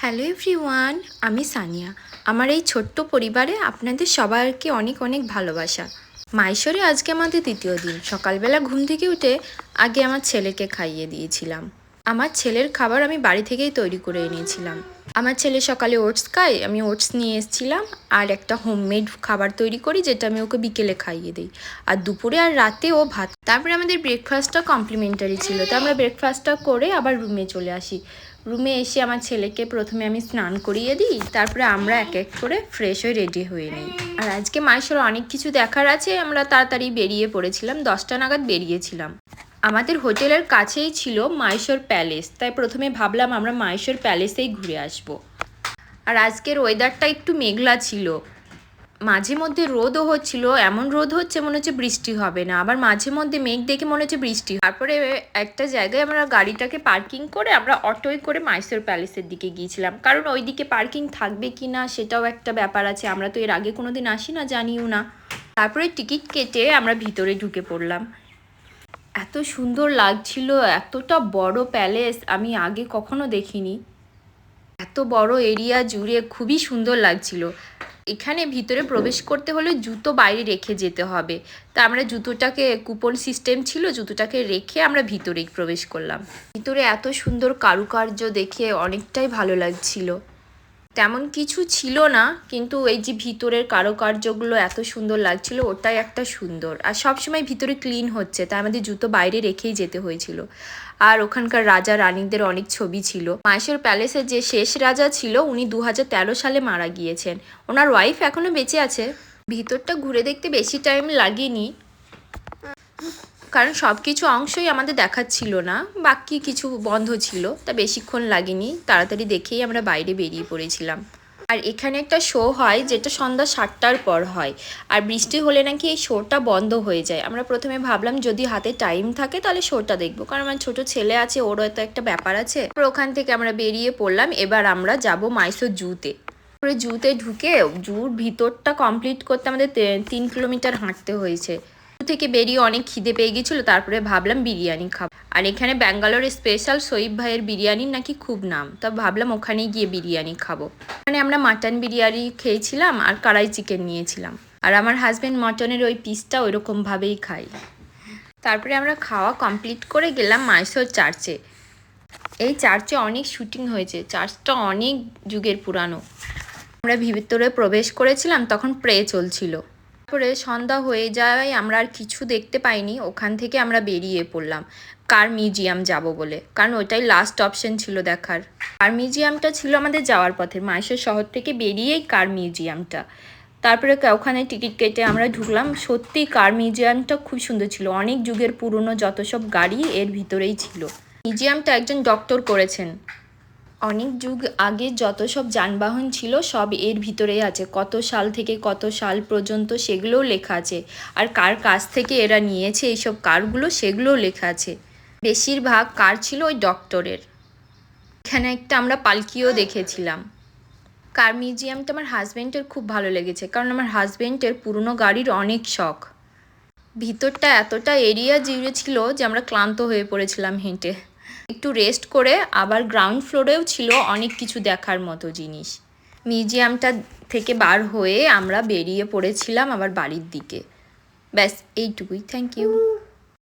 Hello everyone আমি সানিয়া। আমার এই ছোট্ট পরিবারে আপনাদের সবাইকে অনেক অনেক ভালোবাসা। মাইশোরে আজকে আমাদের দ্বিতীয় দিন। সকালবেলা ঘুম থেকে উঠে আগে আমার ছেলেকে খাইয়ে দিয়েছিলাম। আমার ছেলের খাবার আমি বাড়ি থেকেই তৈরি করে এনেছিলাম। আমার ছেলে সকালে ওটস খায়, আমি ওটস নিয়ে এসেছিলাম আর একটা হোমমেড খাবার তৈরি করি যেটা আমি ওকে বিকেলে খাইয়ে দিই। আর দুপুরে আর রাতে ও ভাত। তারপরে আমাদের ব্রেকফাস্টটা কমপ্লিমেন্টারি ছিল। তো আমরা ব্রেকফাস্টটা করে আবার রুমে চলে আসি। রুমে এসে আমার ছেলেকে প্রথমে আমি স্নান করিয়ে দিই, তারপরে আমরা এক এক করে ফ্রেশ হয়ে রেডি হয়ে নিই। আর আজকে মায়ের অনেক কিছু দেখার আছে, আমরা তাড়াতাড়ি বেরিয়ে পড়েছিলাম, দশটা নাগাদ বেরিয়েছিলাম। আমাদের হোটেলের কাছেই ছিল মাইশোর প্যালেস তাই প্রথমে ভাবলাম আমরা মাইশোর প্যালেসেই ঘুরে আসব। আর আজকের ওয়েদারটা একটু মেঘলা ছিল। মাঝে মধ্যে রোদও হচ্ছিল, এমন রোদ হচ্ছে মনে হচ্ছে বৃষ্টি হবে না। আবার মাঝে মধ্যে মেঘ দেখে মনে হচ্ছে বৃষ্টি তারপরে একটা জায়গায় আমরা গাড়িটাকে পার্কিং করে আমরা অটোয় করে মাইসোর প্যালেসের দিকে গিয়েছিলাম। কারণ ওইদিকে পার্কিং থাকবে কি না সেটাও একটা ব্যাপার আছে। আমরা তো এর আগে কোনো দিন আসি না, জানিও না। তারপরে টিকিট কেটে আমরা ভিতরে ঢুকে পড়লাম। এত সুন্দর লাগছিল, এতটা বড় প্যালেস আমি আগে কখনো দেখিনি। এত বড় এরিয়া জুড়ে খুবই সুন্দর লাগছিল। এখানে ভিতরে প্রবেশ করতে হলে জুতো বাইরে রেখে যেতে হবে। তা আমরা জুতোটাকে, কুপন সিস্টেম ছিল, জুতোটাকে রেখে আমরা ভিতরেই প্রবেশ করলাম। ভিতরে এত সুন্দর কারুকার্য দেখে অনেকটাই ভালো লাগছিল। তেমন কিছু ছিল না, কিন্তু এই যে ভিতরের কারুকার্যগুলো এত সুন্দর লাগছিল, ওটাই একটা সুন্দর। আর সবসময় ভিতরে ক্লিন হচ্ছে, তাই আমাদের জুতো বাইরে রেখেই যেতে হয়েছিল। আর ওখানকার রাজা রানীদের অনেক ছবি ছিল। মাহেশ্বর প্যালেসের যে শেষ রাজা ছিল, উনি দু হাজার তেরো সালে মারা গিয়েছেন। ওনার ওয়াইফ এখনও বেঁচে আছে। ভিতরটা ঘুরে দেখতে বেশি টাইম লাগেনি। কারণ সব কিছু অংশই আমাদের দেখাচ্ছিল না, বাকি কিছু বন্ধ ছিল, তা বেশিক্ষণ লাগেনি, তাড়াতাড়ি দেখেই আমরা বাইরে বেরিয়ে পড়েছিলাম। আর এখানে একটা শো হয় যেটা সন্ধ্যা সাতটার পর হয়, আর বৃষ্টি হলে নাকি এই শোটা বন্ধ হয়ে যায়। আমরা প্রথমে ভাবলাম যদি হাতে টাইম থাকে তাহলে শোটা দেখব, কারণ আমার ছোট ছেলে আছে, ওরও তো একটা ব্যাপার আছে। ওখান থেকে আমরা বেরিয়ে পড়লাম, এবার আমরা যাব মাইসোর জুতে। তারপরে জুতে ঢুকে জুর ভিতরটা কমপ্লিট করতে আমাদের তিন কিলোমিটার হাঁটতে হয়েছে। থেকে বেরিয়ে অনেক খিদে পেয়ে গেছিল, তারপরে ভাবলাম বিরিয়ানি খাব। আর এখানে ব্যাঙ্গালোরের স্পেশাল সইব ভাইয়ের বিরিয়ানির নাকি খুব নাম, তা ভাবলাম ওখানেই গিয়ে বিরিয়ানি খাব। মানে আমরা মাটন বিরিয়ানি খেয়েছিলাম আর কড়াই চিকেন নিয়েছিলাম। আর আমার হাজব্যান্ড মটনের ওই পিসটা ওইরকমভাবেই খাই তারপরে আমরা খাওয়া কমপ্লিট করে গেলাম মাইসোর চার্চে এই চার্চে অনেক শুটিং হয়েছে চার্চটা অনেক যুগের পুরানো। আমরা ভিতরে প্রবেশ করেছিলাম, তখন প্রে চলছিল। তারপরে সন্ধ্যা হয়ে যাওয়ায় আমরা আর কিছু দেখতে পাইনি। ওখান থেকে আমরা বেরিয়ে পড়লাম। কার মিউজিয়াম যাব বলে। কারণ ওটাই লাস্ট অপশন ছিল দেখার। কার মিউজিয়ামটা ছিল আমাদের যাওয়ার পথে মাইশোর শহর থেকে বেরিয়েই কার মিউজিয়ামটা। তারপরে ওখানে টিকিট কেটে আমরা ঢুকলাম। সত্যি কার মিউজিয়ামটা খুব সুন্দর ছিল। অনেক যুগের পুরনো যত সব গাড়ি এর ভিতরেই ছিল। মিউজিয়ামটা একজন ডক্টর করেছেন। অনেক যুগ আগে যত সব যানবাহন ছিল, সব এর ভিতরেই আছে। কত সাল থেকে কত সাল পর্যন্ত সেগুলোও লেখা আছে। আর কার কাছ থেকে এরা নিয়েছে এইসব কারগুলো সেগুলোও লেখা আছে। বেশিরভাগ কার ছিল ওই ডক্টরের। এখানে একটা আমরা পালকিও দেখেছিলাম। কার মিউজিয়ামটা আমার হাজব্যান্ডের খুব ভালো লেগেছে, কারণ আমার হাজব্যান্ডের পুরনো গাড়ির অনেক শখ। ভিতরটা এতটা এরিয়া জুড়ে ছিল যে আমরা ক্লান্ত হয়ে পড়েছিলাম হেঁটে। একটু রেস্ট করে আবার গ্রাউন্ড ফ্লোরেও ছিল অনেক কিছু দেখার মতো জিনিস। মিউজিয়ামটা থেকে বার হয়ে আমরা বেরিয়ে পড়েছিলাম আবার বাড়ির দিকে। ব্যাস, এইটুকুই। Thank you